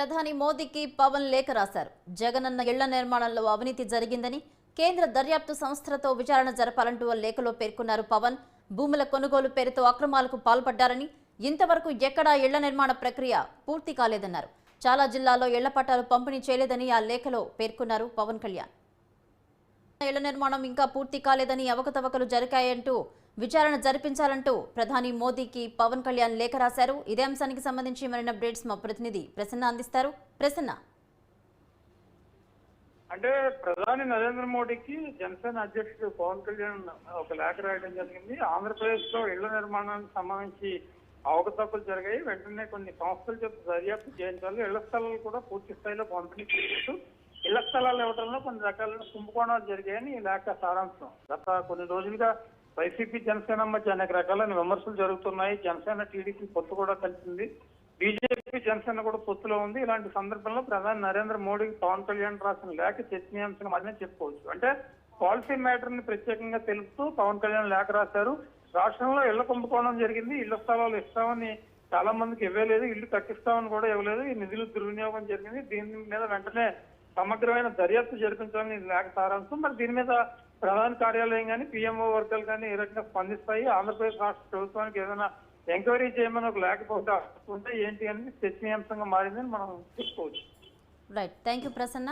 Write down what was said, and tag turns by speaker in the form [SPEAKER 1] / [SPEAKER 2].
[SPEAKER 1] ప్రధాని మోదీకి పవన్ లేఖ రాశారు. జగనన్న ఇళ్ళ నిర్మాణంలో అవినీతి జరిగిందని కేంద్ర దర్యాప్తు సంస్థలతో విచారణ జరపాలంటూ ఆ లేఖలో పేర్కొన్నారు పవన్. భూముల కొనుగోలు పేరుతో అక్రమాలకు పాల్పడ్డారని ఇంతవరకు ఎక్కడా ఇళ్ళ నిర్మాణ ప్రక్రియ పూర్తి కాలేదన్నారు. చాలా జిల్లాల్లో ఇళ్ళ పట్టాలు పంపిణీ చేయలేదని ఆ లేఖలో పేర్కొన్నారు పవన్ కళ్యాణ్. ఇళ్ళ నిర్మాణం ఇంకా పూర్తి కాలేదని అవకతవకలు జరిగాయంటూ విచారణ జరిపించాలంటూ ప్రధాని మోదీకి పవన్ కళ్యాణ్ లేఖ రాశారు. ఇదే అంశానికి సంబంధించి మరిన్ని అప్డేట్స్ మా ప్రతినిధి ప్రసన్న అందిస్తారు. ప్రసన్న.
[SPEAKER 2] అంటే ప్రధాని నరేంద్ర మోడీకి జనసేన అధ్యక్షుడు పవన్ కళ్యాణ్ ఒక లేఖ రాయడం జరిగింది. ఆంధ్రప్రదేశ్లో ఇళ్ళ నిర్మాణానికి సంబంధించి అవకతవకలు జరిగాయి. వెంటనే కొన్ని సంస్థల చేత దర్యాప్తు చేయించాలి. ఇళ్ళ స్థలాలు కూడా పూర్తి స్థాయిలో పంపిణీ చేస్తూ ఇళ్ళ స్థలాలు ఇవ్వడంలో కొన్ని రకాల కుంభకోణాలు జరిగాయని ఈ లేఖ సారాంశం. గత కొన్ని రోజులుగా వైసీపీ జనసేన మధ్య అనేక రకాలైన విమర్శలు జరుగుతున్నాయి. జనసేన టీడీపీ పొత్తు కూడా కలిసింది. బీజేపీ జనసేన కూడా పొత్తులో ఉంది. ఇలాంటి సందర్భంలో ప్రధాని నరేంద్ర మోడీకి పవన్ కళ్యాణ్ రాసిన లేఖ చర్చనీయాంశం అదే చెప్పుకోవచ్చు. అంటే పాలసీ మ్యాటర్ని ప్రత్యేకంగా తెలుపుతూ పవన్ కళ్యాణ్ లేఖ రాశారు. రాష్ట్రంలో ఇళ్ళ కుంభకోణం జరిగింది. ఇళ్ళ స్థలాలు ఇస్తామని చాలా మందికి ఇవ్వలేదు. ఇల్లు కట్టిస్తామని కూడా ఇవ్వలేదు. ఈ నిధులు దుర్వినియోగం జరిగింది. దీని మీద వెంటనే సమగ్రమైన దర్యాప్తు జరిపించాలని లేఖ సారాంశం. మరి దీని మీద ప్రధాన కార్యాలయం కానీ పిఎంఓ వర్గాలు కానీ ఏ రకంగా స్పందిస్తాయి? ఆంధ్రప్రదేశ్ రాష్ట్ర ప్రభుత్వానికి ఏదైనా ఎంక్వైరీ చేయమని ఒక లేకపోతే ఉంటే ఏంటి అనేది చర్చనీయాంశంగా మారిందని మనం చెప్పుకోవచ్చు
[SPEAKER 1] రైట్ థ్యాంక్ యూ ప్రసన్న.